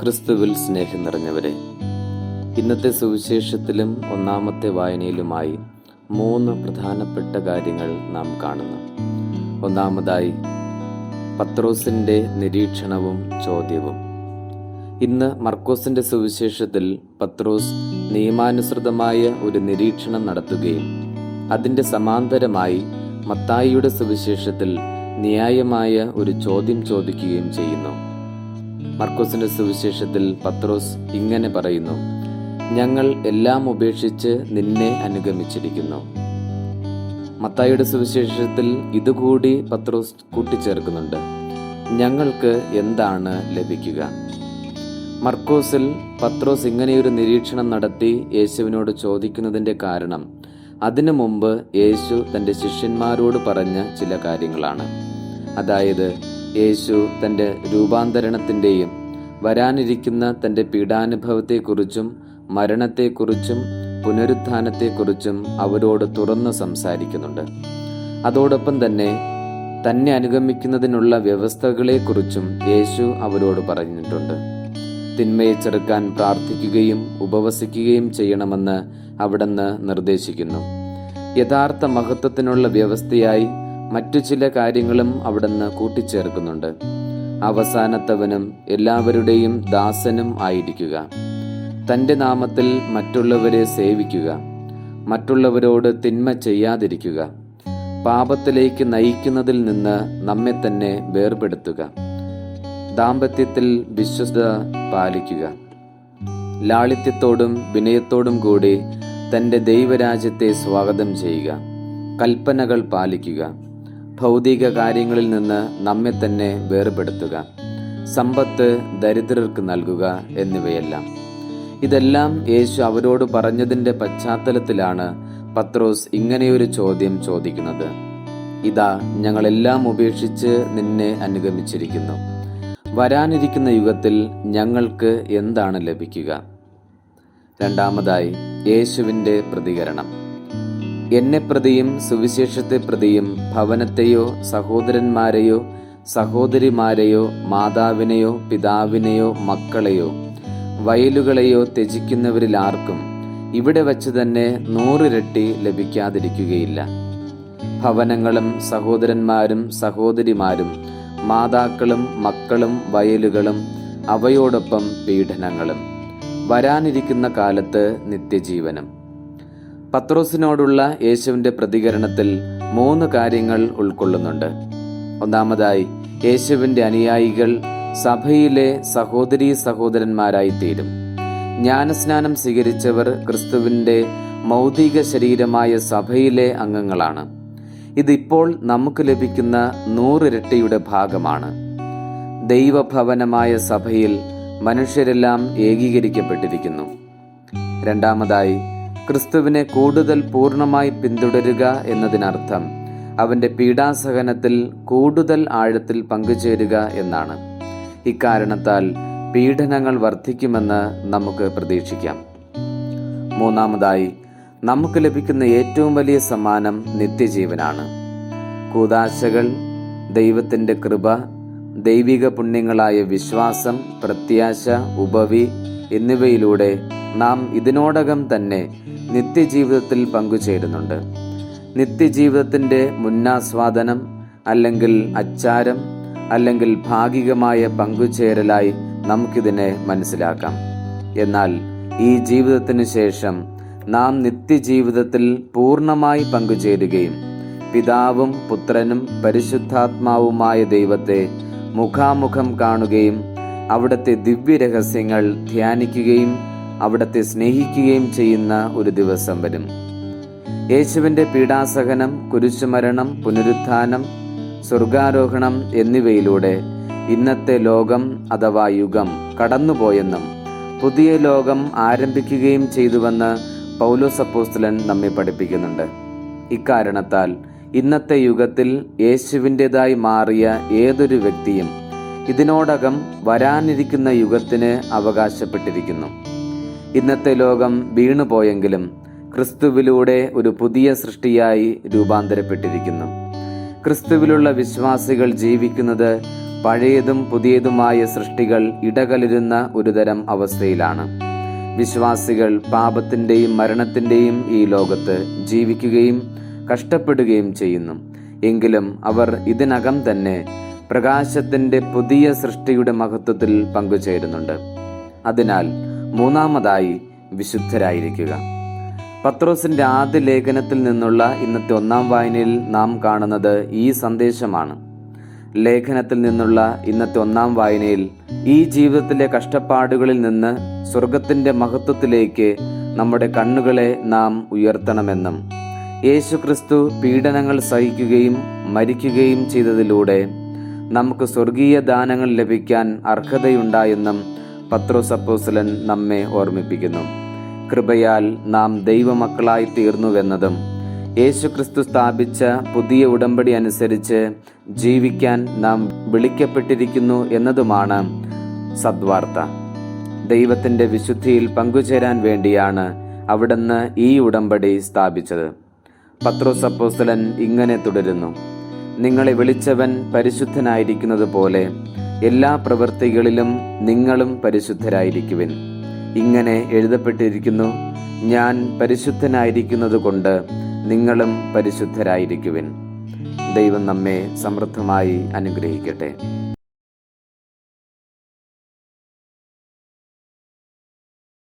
ക്രിസ്തുവിൽ സ്നേഹം നിറഞ്ഞവരെ ഇന്നത്തെ സുവിശേഷത്തിലും ഒന്നാമത്തെ വായനയിലുമായി മൂന്ന് പ്രധാനപ്പെട്ട കാര്യങ്ങൾ നാം കാണുന്നു. ഒന്നാമതായി പത്രോസിന്റെ നിരീക്ഷണവും ചോദ്യവും. ഇന്ന് മർക്കോസിന്റെ സുവിശേഷത്തിൽ പത്രോസ് നിയമാനുസൃതമായ ഒരു നിരീക്ഷണം നടത്തുകയും അതിന്റെ സമാന്തരമായി മത്തായിയുടെ സുവിശേഷത്തിൽ ന്യായമായ ഒരു ചോദ്യം ചോദിക്കുകയും ചെയ്യുന്നു. മർക്കോസിന്റെ സുവിശേഷത്തിൽ പത്രോസ് ഇങ്ങനെ പറയുന്നു ഞങ്ങൾ എല്ലാം ഉപേക്ഷിച്ച് നിന്നെ അനുഗമിച്ചിരിക്കുന്നു. മത്തായിയുടെ സുവിശേഷത്തിൽ ഇതുകൂടി പത്രോസ് കൂട്ടിച്ചേർക്കുന്നുണ്ട് ഞങ്ങൾക്ക് എന്താണ് ലഭിക്കുക? മർക്കോസിൽ പത്രോസ് ഇങ്ങനെയൊരു നിരീക്ഷണം നടത്തി യേശുവിനോട് ചോദിക്കുന്നതിന്റെ കാരണം അതിനു മുമ്പ് യേശു തന്റെ ശിഷ്യന്മാരോട് പറഞ്ഞ ചില കാര്യങ്ങളാണ്. അതായത് യേശു തന്റെ രൂപാന്തരണത്തിന്റെയും വരാനിരിക്കുന്ന തന്റെ പീഡാനുഭവത്തെക്കുറിച്ചും മരണത്തെക്കുറിച്ചും പുനരുത്ഥാനത്തെക്കുറിച്ചും അവരോട് തുറന്ന് സംസാരിക്കുന്നുണ്ട്. അതോടൊപ്പം തന്നെ തന്നെ അനുഗമിക്കുന്നതിനുള്ള വ്യവസ്ഥകളെക്കുറിച്ചും യേശു അവരോട് പറഞ്ഞിട്ടുണ്ട്. തിന്മയെ ചെറുക്കാൻ പ്രാർത്ഥിക്കുകയും ഉപവസിക്കുകയും ചെയ്യണമെന്ന് അവിടുന്ന് നിർദ്ദേശിക്കുന്നു. യഥാർത്ഥ മഹത്വത്തിനുള്ള വ്യവസ്ഥയായി മറ്റു ചില കാര്യങ്ങളും അവിടുന്ന് കൂട്ടിച്ചേർക്കുന്നുണ്ട്. അവസാനത്തവനും എല്ലാവരുടെയും ദാസനും ആയിരിക്കുക. തന്റെ നാമത്തിൽ മറ്റുള്ളവരെ സേവിക്കുക. മറ്റുള്ളവരോട് തിന്മ ചെയ്യാതിരിക്കുക. പാപത്തിലേക്ക് നയിക്കുന്നതിൽ നിന്ന് നമ്മെ തന്നെ വേർപെടുത്തുക. ദാമ്പത്യത്തിൽ വിശ്വസ്ത പാലിക്കുക. ലാളിത്യത്തോടും വിനയത്തോടും കൂടി തന്റെ ദൈവരാജ്യത്തെ സ്വാഗതം ചെയ്യുക. കൽപ്പനകൾ പാലിക്കുക. ഭൗതിക കാര്യങ്ങളിൽ നിന്ന് നമ്മെ തന്നെ വേർപെടുത്തുക സമ്പത്ത് ദരിദ്രർക്ക് നൽകുക എന്നിവയെല്ലാം. ഇതെല്ലാം യേശു അവരോട് പറഞ്ഞതിന്റെ പശ്ചാത്തലത്തിലാണ് പത്രോസ് ഇങ്ങനെയൊരു ചോദ്യം ചോദിക്കുന്നത്. ഇതാ ഞങ്ങളെല്ലാം ഉപേക്ഷിച്ച് നിന്നെ അനുഗമിച്ചിരിക്കുന്നു. വരാനിരിക്കുന്ന യുഗത്തിൽ ഞങ്ങൾക്ക് എന്താണ് ലഭിക്കുക? രണ്ടാമതായി യേശുവിന്റെ പ്രതികരണം. എന്നെ പ്രതിയും സുവിശേഷത്തെ പ്രതിയും ഭവനത്തെയോ സഹോദരന്മാരെയോ സഹോദരിമാരെയോ മാതാവിനെയോ പിതാവിനെയോ മക്കളെയോ വയലുകളെയോ ത്യജിക്കുന്നവരിൽ ആർക്കും ഇവിടെ വച്ച് തന്നെ നൂറിരട്ടി ലഭിക്കാതിരിക്കുകയില്ല. ഭവനങ്ങളും സഹോദരന്മാരും സഹോദരിമാരും മാതാക്കളും മക്കളും വയലുകളും അവയോടൊപ്പം പീഡനങ്ങളും. വരാനിരിക്കുന്ന കാലത്ത് നിത്യജീവനം. പത്രോസിനോടുള്ള യേശുവിന്റെ പ്രതികരണത്തിൽ മൂന്ന് കാര്യങ്ങൾ ഉൾക്കൊള്ളുന്നുണ്ട്. ഒന്നാമതായി യേശുവിന്റെ അനുയായികൾ സഭയിലെ സഹോദരീ സഹോദരന്മാരായി തീരും ജ്ഞാനസ്നാനം സ്വീകരിച്ചവർ ക്രിസ്തുവിന്റെ മൗതിക ശരീരമായ സഭയിലെ അംഗങ്ങളാണ്. ഇതിപ്പോൾ നമുക്ക് ലഭിക്കുന്ന നൂറിരട്ടിയുടെ ഭാഗമാണ്. ദൈവഭവനമായ സഭയിൽ മനുഷ്യരെല്ലാം ഏകീകരിക്കപ്പെട്ടിരിക്കുന്നു. രണ്ടാമതായി ക്രിസ്തുവിനെ കൂടുതൽ പൂർണമായി പിന്തുടരുക എന്നതിനർത്ഥം അവന്റെ പീഡാസഹനത്തിൽ കൂടുതൽ ആഴത്തിൽ പങ്കുചേരുക എന്നാണ്. ഇക്കാരണത്താൽ പീഡനങ്ങൾ വർദ്ധിക്കുമെന്ന് നമുക്ക് പ്രതീക്ഷിക്കാം. മൂന്നാമതായി നമുക്ക് ലഭിക്കുന്ന ഏറ്റവും വലിയ സമ്മാനം നിത്യജീവനാണ്. കൂതാശകൾ ദൈവത്തിന്റെ കൃപ ദൈവിക പുണ്യങ്ങളായ വിശ്വാസം പ്രത്യാശ ഉപവി എന്നിവയിലൂടെ നാം ഇതിനോടകം തന്നെ നിത്യജീവിതത്തിൽ പങ്കുചേരുന്നുണ്ട്. നിത്യജീവിതത്തിന്റെ മുന്നാസ്വാദനം അല്ലെങ്കിൽ അച്ചാരം അല്ലെങ്കിൽ ഭാഗികമായ പങ്കുചേരലായി നമുക്കിതിനെ മനസ്സിലാക്കാം. എന്നാൽ ഈ ജീവിതത്തിന് ശേഷം നാം നിത്യജീവിതത്തിൽ പൂർണമായി പങ്കുചേരുകയും പിതാവും പുത്രനും പരിശുദ്ധാത്മാവുമായ ദൈവത്തെ മുഖാമുഖം കാണുകയും അവിടുത്തെ ദിവ്യരഹസ്യങ്ങൾ ധ്യാനിക്കുകയും അവിടുത്തെ സ്നേഹിക്കുകയും ചെയ്യുന്ന ഒരു ദിവസം വരും. യേശുവിന്റെ പീഡാസഹനം കുരിശുമരണം പുനരുത്ഥാനം സ്വർഗാരോഹണം എന്നിവയിലൂടെ ഇന്നത്തെ ലോകം അഥവാ യുഗം കടന്നുപോയെന്നും പുതിയ ലോകം ആരംഭിക്കുകയും ചെയ്തുവെന്ന് പൗലോസ് അപ്പോസ്തലൻ നമ്മെ പഠിപ്പിക്കുന്നുണ്ട്. ഇക്കാരണത്താൽ ഇന്നത്തെ യുഗത്തിൽ യേശുവിന്റെതായി മാറിയ ഏതൊരു വ്യക്തിയും ഇതിനോടകം വരാനിരിക്കുന്ന യുഗത്തിന് അവകാശപ്പെട്ടിരിക്കുന്നു. ഇന്നത്തെ ലോകം വീണുപോയെങ്കിലും ക്രിസ്തുവിലൂടെ ഒരു പുതിയ സൃഷ്ടിയായി രൂപാന്തരപ്പെട്ടിരിക്കുന്നു. ക്രിസ്തുവിലുള്ള വിശ്വാസികൾ ജീവിക്കുന്നത് പഴയതും പുതിയതുമായ സൃഷ്ടികൾ ഇടകലരുന്ന ഒരുതരം അവസ്ഥയിലാണ്. വിശ്വാസികൾ പാപത്തിന്റെയും മരണത്തിന്റെയും ഈ ലോകത്ത് ജീവിക്കുകയും കഷ്ടപ്പെടുകയും ചെയ്യുന്നു. എങ്കിലും അവർ ഇതിനകം തന്നെ പ്രകാശത്തിന്റെ പുതിയ സൃഷ്ടിയുടെ മഹത്വത്തിൽ പങ്കുചേരുന്നുണ്ട്. അതിനാൽ മൂന്നാമതായി വിശുദ്ധരായിരിക്കുക. പത്രോസിന്റെ ആദ്യ ലേഖനത്തിൽ നിന്നുള്ള ഇന്നത്തെ ഒന്നാം വായനയിൽ നാം കാണുന്നത് ഈ സന്ദേശമാണ്. ലേഖനത്തിൽ നിന്നുള്ള ഇന്നത്തെ ഒന്നാം വായനയിൽ ഈ ജീവിതത്തിലെ കഷ്ടപ്പാടുകളിൽ നിന്ന് സ്വർഗത്തിന്റെ മഹത്വത്തിലേക്ക് നമ്മുടെ കണ്ണുകളെ നാം ഉയർത്തണമെന്നും യേശുക്രിസ്തു പീഡനങ്ങൾ സഹിക്കുകയും മരിക്കുകയും ചെയ്തതിലൂടെ നമുക്ക് സ്വർഗീയ ദാനങ്ങൾ ലഭിക്കാൻ അർഹതയുണ്ടായെന്നും പത്രോസ് അപ്പോസ്തലൻ നമ്മെ ഓർമ്മിപ്പിക്കുന്നു. കൃപയാൽ നാം ദൈവമക്കളായി തീർന്നുവെന്നതും യേശുക്രിസ്തു സ്ഥാപിച്ച പുതിയ ഉടമ്പടി അനുസരിച്ച് ജീവിക്കാൻ നാം വിളിക്കപ്പെട്ടിരിക്കുന്നു എന്നതുമാണ് സദ്വാർത്ത. ദൈവത്തിന്റെ വിശുദ്ധിയിൽ പങ്കുചേരാൻ വേണ്ടിയാണ് അവിടുന്ന് ഈ ഉടമ്പടി സ്ഥാപിച്ചത്. പത്രോസ് അപ്പോസ്തലൻ ഇങ്ങനെ തുടരുന്നു. നിങ്ങളെ വിളിച്ചവൻ പരിശുദ്ധനായിരിക്കുന്നത് പോലെ എല്ലാ പ്രവൃത്തികളിലും നിങ്ങളും പരിശുദ്ധരായിരിക്കുവിൻ. ഇങ്ങനെ എഴുതപ്പെട്ടിരിക്കുന്നു ഞാൻ പരിശുദ്ധനായിരിക്കുന്നത് കൊണ്ട് നിങ്ങളും പരിശുദ്ധരായിരിക്കുവിൻ. ദൈവം നമ്മെ സമൃദ്ധമായി അനുഗ്രഹിക്കട്ടെ.